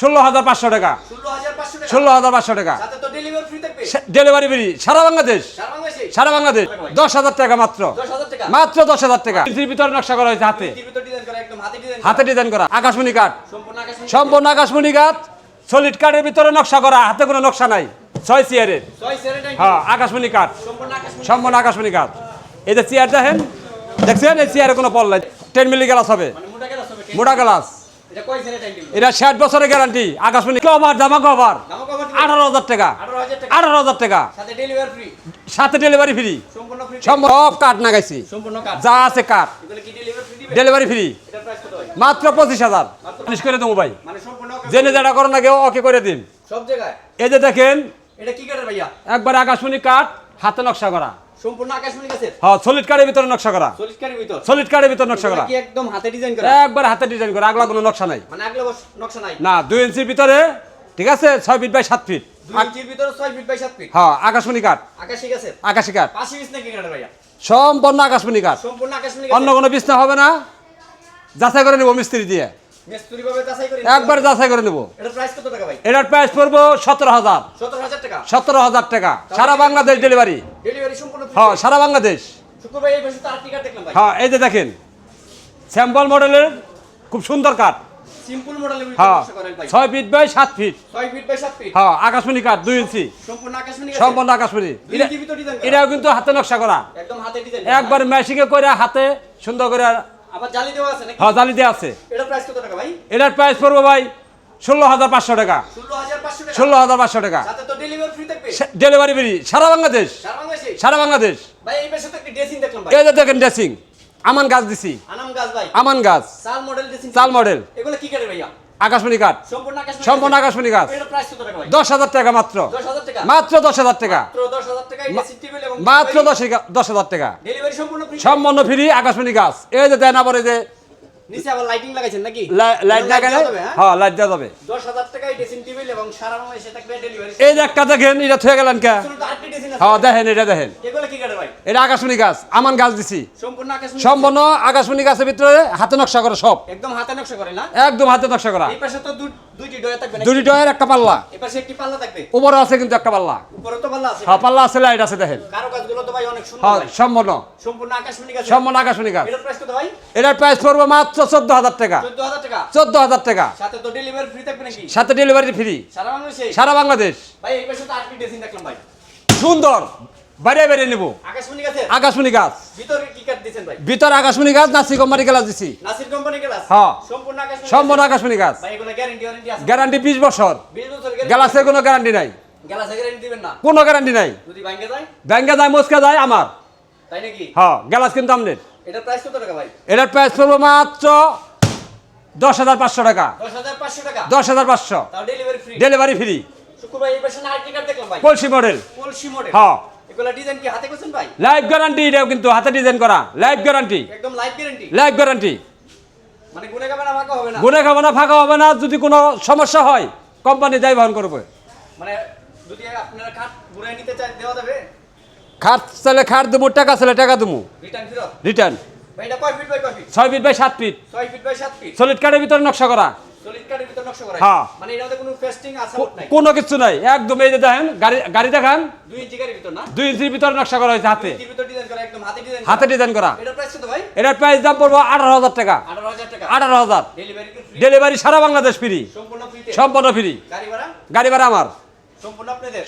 ষোলো হাজার পাঁচশো টাকা? ষোলো হাজার পাঁচশো টাকা। ডেলিভারি ফ্রি ফ্রি সারা বাংলাদেশ? সারা বাংলাদেশ? দশ হাজার টাকা মাত্র। মাত্র দশ হাজার টাকা ভিতরে নকশা করা হয়েছে হাতে। হাতে ডিজাইন করা। আকাশমণি কাঠ। সম্পূর্ণ আকাশমণি কাঠ। সলিড কাঠের ভিতরে নকশা করা। হাতে কোনো নকশা নাই। ছয় চেয়ারের হ্যাঁ আকাশমণি কাঠ। সম্পূর্ণ আকাশমণি কাঠ। এই যে চেয়ার দেখেন? দেখছেন? এই চেয়ারে কোনো পল নাই। টেন মিলি গ্লাস হবে। মানে মোটা গেলাস হবে মোটা গ্লাস এটা ষাট বছরের গ্যারান্টি আকাশমণি কভার জামা কভার আঠারো হাজার টাকা। আঠারো হাজার টাকা। সাথে ডেলিভারি ফ্রি সব কাঠ নাগাইছি কাজ যা আছে কাঠ ডেলিভারি ফ্রি মাত্র পঁচিশ হাজার। জিনিস করে দেবো ভাই। মানে জেনে যেটা করো না কেউ ওকে করে দিন। সব জায়গায়? এই যে দেখেন এটা কি কাটে ভাইয়া? একবার আকাশমণি কাঠ হাতে নকশা করা। সম্পূর্ণ আকাশমণি গাছের হ্যাঁ সলিড কাঠের ভিতরে নকশা করা। সলিডকারের ভিতর। সলিড কাঠের ভিতরে নকশা করা। কি একদম হাতে ডিজাইন করা? একবার হাতে ডিজাইন করা আগলা কোনো নকশা নাই। মানে আগলে নকশা নাই? না দুই ইঞ্চির ভিতরে ঠিক আছে ছয় ফিট বাই সাত ফিট দুই ইঞ্চির ভিতরে ছয় ফিট বাই সাত ফিট হ্যাঁ আকাশমণি কাঠ। আকাশি গাছের আকাশি কাঠ। পাশে বিছনা কি কাটে ভাইয়া? সম্পূর্ণ আকাশমণি কাঠ। সম্পূর্ণ আকাশমণি অন্য কোনো বিছনা হবে না। যাচাই করে নিব মিস্ত্রি দিয়ে। একবার যাচাই করে নেব। এটার প্রাইস পড়ব সতেরো হাজার। সতেরো হাজার টাকা? সারা বাংলাদেশ ডেলিভারি। হ্যাঁ সারা বাংলাদেশ। হ্যাঁ এই যে দেখেন স্যাম্পল মডেলের খুব সুন্দর কাঠ সিম্পল মডেলের হ্যাঁ ছয় ফিট বাই সাত ফিট ছয় ফিট বাই সাত ফিট হ্যাঁ আকাশমণি কাঠ দুই ইঞ্চি সম্পূর্ণ আকাশমণি সম্পূর্ণ এটাও কিন্তু হাতে নকশা করা। একদম হাতে ডিজাইন একবার মেশিংয়ে করে হাতে সুন্দর করে আবার জালি দেওয়া আছে হ্যাঁ জালি দেওয়া আছে। এটা প্রাইস কত টাকা ভাই? এটার প্রাইস পড়ব ভাই ষোলো হাজার পাঁচশো টাকা? ষোলো হাজার পাঁচশো টাকা। ডেলিভারি ফ্রি সারা বাংলাদেশ? সারা বাংলাদেশ? এই যে দেখেন ড্রেসিং আমান গাছ দিছি। আমান গাছ। চাল মডেল আকাশমণি কাঠ। সম্পূর্ণ আকাশমণি গাছ। দশ হাজার টাকা মাত্র। মাত্র দশ হাজার টাকা। মাত্র দশ দশ হাজার- টাকা। সম্পূর্ণ ফ্রি আকাশমণি গাছ। এই যে দেন আবার এই যে নিচে আবার লাইটিং লাগাইছেন নাকি? লাইট লাইট লাগালে হ্যাঁ? হ্যাঁ লাইট দেওয়া যাবে। দশ হাজার টাকায় ড্রেসিং টেবিল এবং সারা বাংলাদেশে থাকবে ডেলিভারি এই একটা দেখেন এটা থয়ে গেলেন কে? হ্যাঁ দেখেন এটা দেখেন। এগুলো কি কাটে ভাই? এটা আকাশমণি গাছ আমান গাছ দিছি। সম্পূর্ণ আকাশমণি সম্পূর্ণ আকাশমণি গাছের ভিতরে হাতে নকশা করা সব। একদম হাতে নকশা করে না? একদম হাতে নকশা করা। এই পাশে তো দুইটি ডয়া থাকবে নাকি? দুটি টয়ের একটা পাল্লা। এই পাশে একটি পাল্লা থাকবে? উপরে আছে কিন্তু একটা পাল্লা। উপরে তো পাল্লা আছে হ্যাঁ পাল্লা আছে লাইট আছে দেখেন। কারও কাজগুলো তো ভাই অনেক সুন্দর হ্যাঁ সম্পূর্ণ। সম্পূর্ণ আকাশমণি গাছ। সম্পূর্ণ আকাশমণি গাছ। এটার প্রাইস কত ভাই? এটার প্রাইস পড়বে মাত্র চোদ্দ হাজার টাকা। চোদ্দ হাজার টাকা? সাথে ডেলিভারি ফ্রি সারা বাংলাদেশ? সুন্দর। বাইরে বাইরে নেব। আকাশমণি গাছ। ভিতরে আকাশমণি গাছ কোম্পানি দিছি। হ্যাঁ। সম্পূর্ণ আকাশমণি সম্পূর্ণ গাছ। গ্যারান্টি বিশ বছর। 20 বছর গ্যারান্টি গ্যালাসের কোনো গ্যারান্টি নাই। কোনো গ্যারান্টি নাই। ব্যাংকে যায়? মস্কা যায় আমার। তাই নাকি? হ্যাঁ গ্যালাস কিন্তু আমনের এটা প্রাইস কত টাকা ভাই? এটার প্রাইস পড়বে মাত্র দশ হাজার পাঁচশো টাকা। দশ হাজার পাঁচশো ডেলিভারি ফ্রি ডেলিভারি ফ্রি শুক্রবার এই পাশে আরেকটি কার্ড দেখলাম ভাই। কলসি মডেল কলসি মডেল হ্যাঁ। এগুলো ডিজাইন কি হাতে করছেন ভাই? লাইফ গ্যারান্টি এটাও কিন্তু হাতে ডিজাইন করা। লাইফ গ্যারান্টি একদম লাইফ গ্যারান্টি লাইফ গ্যারান্টি মানে গুনে খাবে না ফাঁকা হবে না? গুনে ফাঁকা হবে না। যদি কোনো সমস্যা হয় কোম্পানি দায় বহন করবে। মানে যদি আপনারা কাঠ ঘুরে নিতে চান দেওয়া যাবে? খাট চাইলে খাট দেবো টাকা চাইলে টাকা দেবো রিটার্ন ছয় ফিট বাই সাত ফিট। ছয় ফিট বাই সলিড কাঠের ভিতরে নকশা করা। হ্যাঁ। মানে কোনো কিছু নাই। একদম এই যে দেখেন গাড়ি গাড়ি দেখান। দুই ভিতর ইঞ্চির নকশা করা হয়েছে হাতে। হাতে ডিজাইন করা। এটার প্রাইস দাম পড়ব আঠারো হাজার টাকা। আঠারো হাজার ডেলিভারি সারা বাংলাদেশ ফ্রি সম্পূর্ণ ফ্রি গাড়ি ভাড়া? আমার।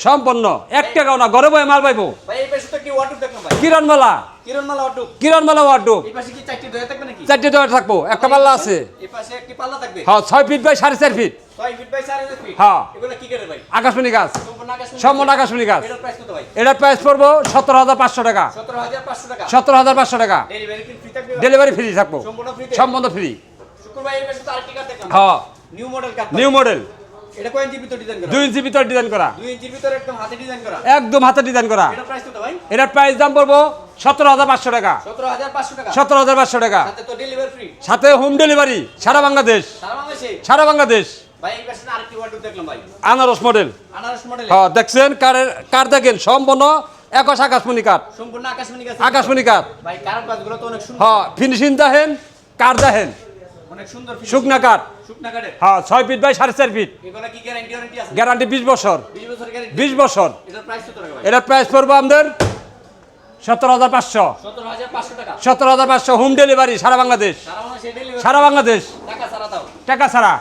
সম্পূর্ণ এক টাকাও না ঘরে বয়ে মাল পাইবো। কিরণমালা। কিরণমালা ওয়াটুক কিরণমালা ওয়ার্ডো এই পাশে কি চারটি দয়া থাকবে নাকি? চারটে দোয়ার থাকব একটা পাল্লা আছে। এই পাশে একটি পাল্লা থাকবে? হ্যাঁ ছয় ফিট বাই সাড়ে চার ফিট ছয় ফিট বাই সাড়ে ফিট হ্যাঁ। এগুলো কি করে ভাই? আকাশমণি গাছ। সম্পূর্ণ আকাশ সম্পূর্ণ আকাশমণি গাছ। এটার প্রাইস কত ভাই? এটার প্রাইস পড়ব সতেরো হাজার পাঁচশো টাকা। সতেরো হাজার পাঁচশো টাকা। সতেরো হাজার পাঁচশো টাকা। ডেলিভারি ফ্রি থাকবে ডেলিভারি ফ্রি থাকব। সম্পূর্ণ ফ্রিতে সম্পূর্ণ ফ্রি শুক্রবার পাশে আরেকটি হ্যাঁ। নিউ মডেল নিউ মডেল এটা কয় ইঞ্চির ভিতর ডিজাইন করা? দুই ইঞ্চি ভিতরে ডিজাইন করা। দুই ইঞ্চির ভিতরে একদম হাতে ডিজাইন করা? একদম হাতে ডিজাইন করা। এটার প্রাইস কত ভাই? এটার প্রাইস দাম পড়ব সতেরো হাজার পাঁচশো টাকা। সতেরো হাজার পাঁচশো টাকা। সতেরো হাজার পাঁচশো টাকা। সাথে তো ডেলিভারি ফ্রি সাথে হোম ডেলিভারি সারা বাংলাদেশ। সারা বাংলাদেশে? সারা আনারস মডেল আনারস মডেল হ্যাঁ দেখছেন কারের কার দেখেন? সম্পূর্ণ একাশ আকাশমণি কাঠ। সম্পূর্ণ আকাশমণি গাছ আকাশমণি কাঠ। ভাই তো অনেক সুন্দর। হ্যাঁ ফিনিশিং দেখেন কার দেখেন। শুকনা কাঠ। হ্যাঁ ছয় ফিট বাই সাড়ে চার ফিট গ্যারান্টি বিশ বছর। 20 বছর গ্যারান্টি বিশ বছর। এটার প্রাইস পড়ব আমাদের সতেরো হাজার পাঁচশো। সতেরো হাজার পাঁচশো হোম ডেলিভারি সারা বাংলাদেশ। সারা বাংলাদেশে ডেলিভারি সারা বাংলাদেশ। টাকা ছাড়া টাকা ছাড়া।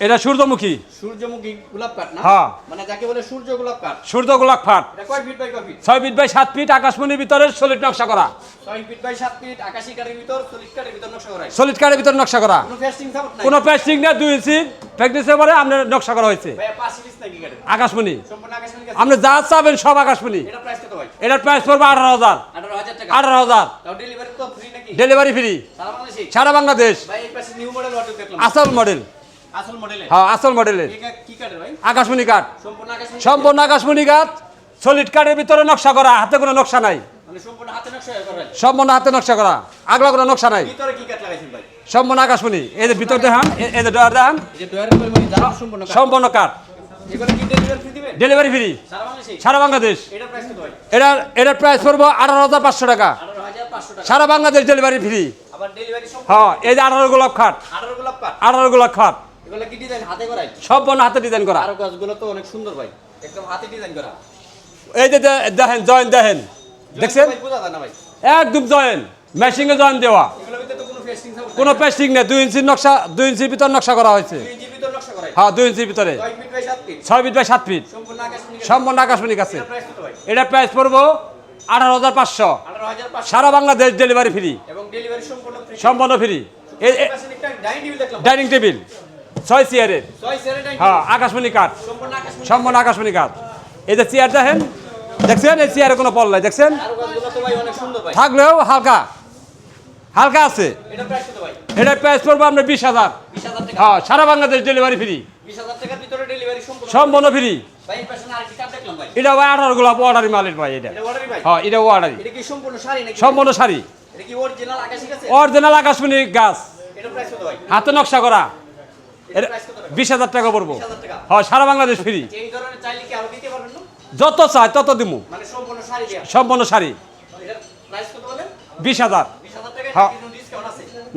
এটা সূর্যমুখী। সূর্যমুখী গোলাপ কাঠ না? হ্যাঁ। মানে যাকে বলে সূর্য গোলাপ কাঠ। সূর্য গোলাপ ফাট এটা কয় ফিট বাই কয় ফিট? ছয় ফিট বাই সাত ফিট আকাশমণির ভিতরে সলিড নকশা করা। ছয় ফিট বাই সাত ফিট আকাশি কাঠের ভিতর সলিড কাঠের ভিতর নকশা করা। সলিড কার্ডের ভিতরে নকশা করা। কোনো ফেস্টিং সাপোর্ট নাই? কোনো প্লাস্টিক না দুই ইঞ্চি প্র্যাকটিসের পরে আপনার নকশা করা হয়েছে। ভাই পাঁচ পিস নাকি কাঠের? আকাশমণি। সম্পূর্ণ আকাশি কাঠ আপনি যা চাবেন সব আকাশমণি। এটা প্রাইস কত ভাই? এটার প্রাইস পড়বে আঠারো হাজার। আঠারো হাজার টাকা। আঠারো হাজার। তাও ডেলিভারি তো ফ্রি নাকি? ডেলিভারি ফ্রি সারা বাংলাদেশে? সারা বাংলাদেশ। ভাই এই পাশে নিউ মডেল অটো দেখলাম। আসল মডেলে হ্যাঁ আসল মডেলের আকাশমণি কাঠ। সম্পূর্ণ আকাশি সম্পূর্ণ আকাশমণি গাছ সলিড কাঠের ভিতরে নকশা করা হাতে কোনো নকশা নাই। মানে সম্পূর্ণ হাতে নকশা করা আগলা কোনো নকশা নাই। কাঠ সম্পূর্ণ আকাশমণি। এই যে ভিতর দেখান এই যে ডয়ার দেখান। সম্পূর্ণ কাঠ। কাঠ। ডেলিভারি ফ্রি সারা বাংলাদেশ? এটার এটার প্রাইস পড়ব আঠারো হাজার পাঁচশো টাকা। সারা বাংলাদেশ ডেলিভারি ফ্রি হ্যাঁ এই যে আঠারো গোলাপ খাট। কাঠ আঠারো গোলাপ খাট। এগুলো কি ডিজাইন হাতে করাই? সম্পূর্ণ হাতে ডিজাইন করা। আরও গাছগুলো তো অনেক সুন্দর ভাই। একদম হাতে ডিজাইন করা। এই যে দে- দেখেন জয়েন দেখেন। দেখছেন? একদম জয়েন। মেশিংয়ে জয়েন দেওয়া। কোনো পেস্টিং নেই। দুই ইঞ্চির নকশা দুই ইঞ্চির ভিতর নকশা করা হয়েছে। দুই ইঞ্চি ভিতর নকশা করাই। হ্যাঁ দুই ইঞ্চির ভিতরে। ছয় ফিট বাই সাত ফিট সম্পূর্ণ আকাশমণি কাছে। এটা প্রাইস পড়ব আঠারো হাজার পাঁচশো। সারা বাংলাদেশ ডেলিভারি ফ্রি এবং সম্পূর্ণ ফ্রি সম্পূর্ণ ফ্রি পাশে একটা ডাইনিং টেবিল দেখলাম। ডাইনিং টেবিল ছয় চেয়ারের। হ্যাঁ আকাশমণি কাঠ। সম্পূর্ণ আকাশ আকাশমণি কাঠ। এই যে চেয়ার দেখেন দেখছেন? এই চেয়ারে কোনো পল নাই দেখছেন? থাকলেও হালকা। হালকা আছে। এটা প্রাইস পড়ব আপনার বিশ হাজার। হ্যাঁ সারা বাংলাদেশ ডেলিভারি ফ্রি সম্পূর্ণ ফ্রি এটা ভাই আঠারো গোলাপ অর্ডারি মালের ভাই এটা। হ্যাঁ এটা অর্ডারি সম্পূর্ণ শাড়ি অরিজিনাল আকাশমণি গাছ। হাতে নকশা করা। বিশ হাজার টাকা পড়ব। 20,000 টাকা। হ্যাঁ সারা বাংলাদেশ ফ্রি যত চাই তত দিব মানে সম্পূর্ণ শাড়ি বিশ হাজার। হ্যাঁ।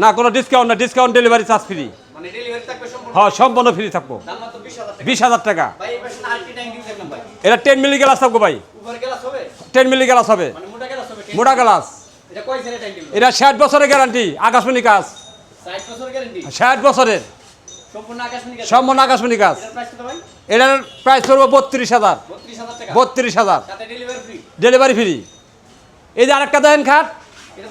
না কোনো ডিসকাউন্ট না ডিসকাউন্ট ডেলিভারি চার্জ ফ্রি হ্যাঁ সম্পূর্ণ ফ্রি থাকব। বিশ হাজার টাকা। এটা টেন মিলি গ্লাস থাকব ভাই। টেন মিলি গ্লাস হবে। মানে মোটা গ্লাস এটা ষাট বছরের গ্যারান্টি আকাশমণি কাজ। 60 ষাট বছরের। সম্পূর্ণ আকাশমণি গাছ। এটার প্রাইস পড়ব বত্রিশ হাজার। বত্রিশ হাজার ডেলিভারি ফ্রি এই যে আরেকটা দেখেন খাট। এটা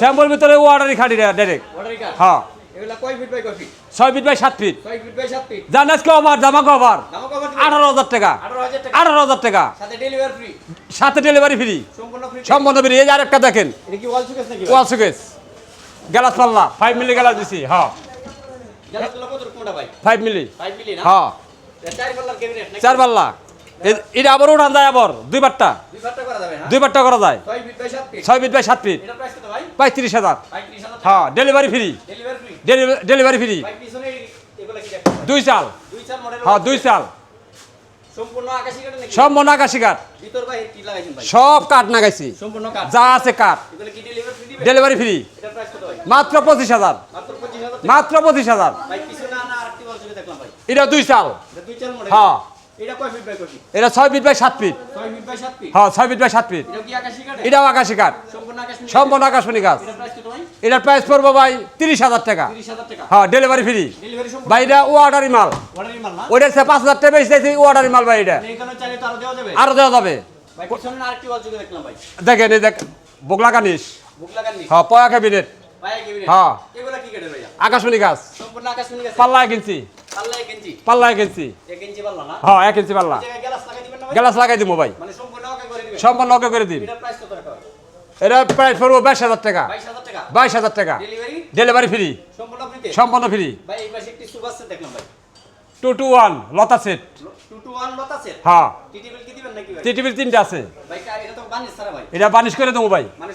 স্যাম্পল ভিতরে। ওয়াটারি খাটি ডাইরেক্ট অর্ডারি হ্যাঁ। ছয় ফিট বাই সাত ফিট 6 ফিট বাই 7 ফিট জান আজকে অফার জামা কভার। আঠারো হাজার টাকা। 18000 আঠারো হাজার টাকা। সাথে ডেলিভারি ফ্রি সম্পূর্ণ ফ্রি এই যে আরেকটা দেখেন। এটা ওয়াল সুকেস গ্যালাস পাল্লা। ফাইভ মিলি গ্যালাস দিছি হ্যাঁ গ্লাসগুলো কত রকমটা ভাই ফাইভ মিলি 5 মিলি না? হ্যাঁ। চার পাল্লা। এটা আবার উঠান যায় আবার দুই বারটা দুই পাটটা করা যাবে দুই বারটা করা যায়। 6 ফিট 7 ফিট ছয় ফিট বাই সাত ফিট এটা প্রাইস কত ভাই? পঁয়ত্রিশ হাজার। 35000 হ্যাঁ ডেলিভারি ফ্রি ডেলিভারি ফ্রি দুই চাল। দুই চার মডেল হ্যাঁ দুই চাল। সম্পূর্ণ আকাশি কাঠ নাকি? সম্পূর্ণ আকাশি কাঠ। ভিতর ভাই কি লাগাইছেন ভাই? সব কাঠ নাগাইছি যা আছে কাঠ। ডেলিভারি ফ্রি ডেলিভারি ফ্রি এটা প্রাইস কত ভাই? মাত্র পঁচিশ হাজার। মাত্র 25000 টাকা মাত্র পঁচিশ হাজার এটা দুই চাল। হ্যাঁ। এটা ছয় ফিট বাই সাত ফিট 6 ফিট বাই 7 ফিট হ্যাঁ ছয় ফিট বাই সাত ফিট এটাও আকাশি কাঠ। সম্পূর্ণ আকাশমণি গাছ। প্রাইস এটার প্রাইস পড়ব ভাই তিরিশ হাজার টাকা। হ্যাঁ ডেলিভারি ফ্রি ভাই এটা ও অর্ডারি মাল ওইটার সে পাঁচ হাজার টাকা বেশি চাইছি ও অর্ডারি মাল ভাই এটা। আরও দেওয়া যাবে। দেখেন এই দেখ বোকলা কানিস। হ্যাঁ পয়া ক্যাবিনেট হ্যাঁ। এগুলা কি কাঠের ভাইয়া আকাশমণি গাছ। সম্পূর্ণ আকাশমণি গাছ। পাল্লায় কিনছি পাল্লা 1 পাল্লায় কিনছি 1 ইঞ্চি পাল্লা না? হ্যাঁ এক ইঞ্চি পাল্লা। গ্লাস লাগাই দিবেন না গ্লাস লাগাই দিব ভাই। মানে সম্পূর্ণ ওকে করে দিবেন? সম্পূর্ণ ওকে করে দিন। এটার প্রাইস কত টাকা? এটা প্রাইস পড়ব বাইশ হাজার টাকা। বাইশ হাজার টাকা? ডেলিভারি ফ্রি সম্পূর্ণ ফ্রি টু টু ওয়ান লতা সেট 2 টু 1 হ্যাঁ। টিটিভির তিনটা আছে। এটা এটা বানিশ করে দেবো ভাই। মানে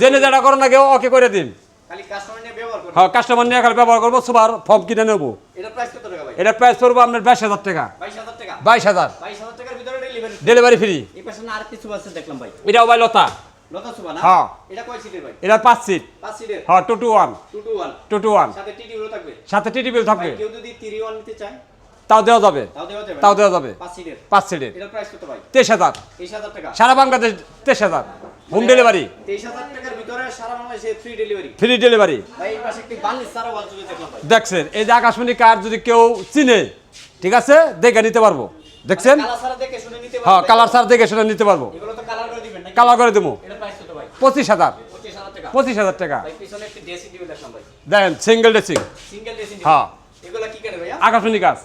জেনে যেটা করো না কেউ ওকে করে দিন। হ্যাঁ কাস্টমার নিয়ে ব্যবহার করব সুপার ফর্ম কিনে নেব। এটা প্রাইস পড়ব আপনার বাইশ হাজার টাকা। বাইশ হাজার 22000 টাকার ভিতরে ডেলিভারি ফ্রি এটাও ভাই লতা। হ্যাঁ। এটা পাঁচ সিট হ্যাঁ two two one two two one সাথে টি টিভিও থাকবে? কেউ যদি থ্রি ওয়ান নিতে চায়? তাও দেওয়া যাবে। তাও দেওয়া যাবে পাঁচ সিটের তেইশ হাজার। সারা বাংলাদেশ তেইশ হাজার। হোম ডেলিভারি ফ্রি ডেলিভারি দেখছেন এই যে আকাশমণি কার যদি কেউ চিনে ঠিক আছে? দেখে নিতে পারব। দেখছেন? শুনে হ্যাঁ কালার সার দেখে সেটা নিতে পারব। কালার করে দেবো। পঁচিশ হাজার। পঁচিশ হাজার টাকা। দেখেন সিঙ্গেল ড্রেসিং হ্যাঁ। আকাশমণি কাজ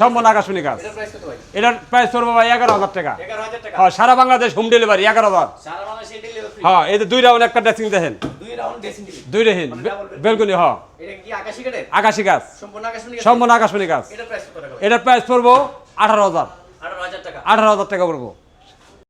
সম্পূর্ণ আকাশ আকাশমণি কাজ এটার প্রাইস পড়ব ভাই? এগারো হাজার টাকা। হ্যাঁ সারা বাংলাদেশ হোম ডেলিভারি এগারো হাজার। হ্যাঁ এই দুই রাউন্ড একটা ড্রেসিং দেখেন। দুই রেহিন বেলকুনি হ এটা কি আকাশি গাছ। সম্পূর্ণ আকাশ সম্পূর্ণ আকাশমণি গাছ। এটার প্রাইস পড়ব আঠারো হাজার। আঠারো হাজার টাকা। পড়ব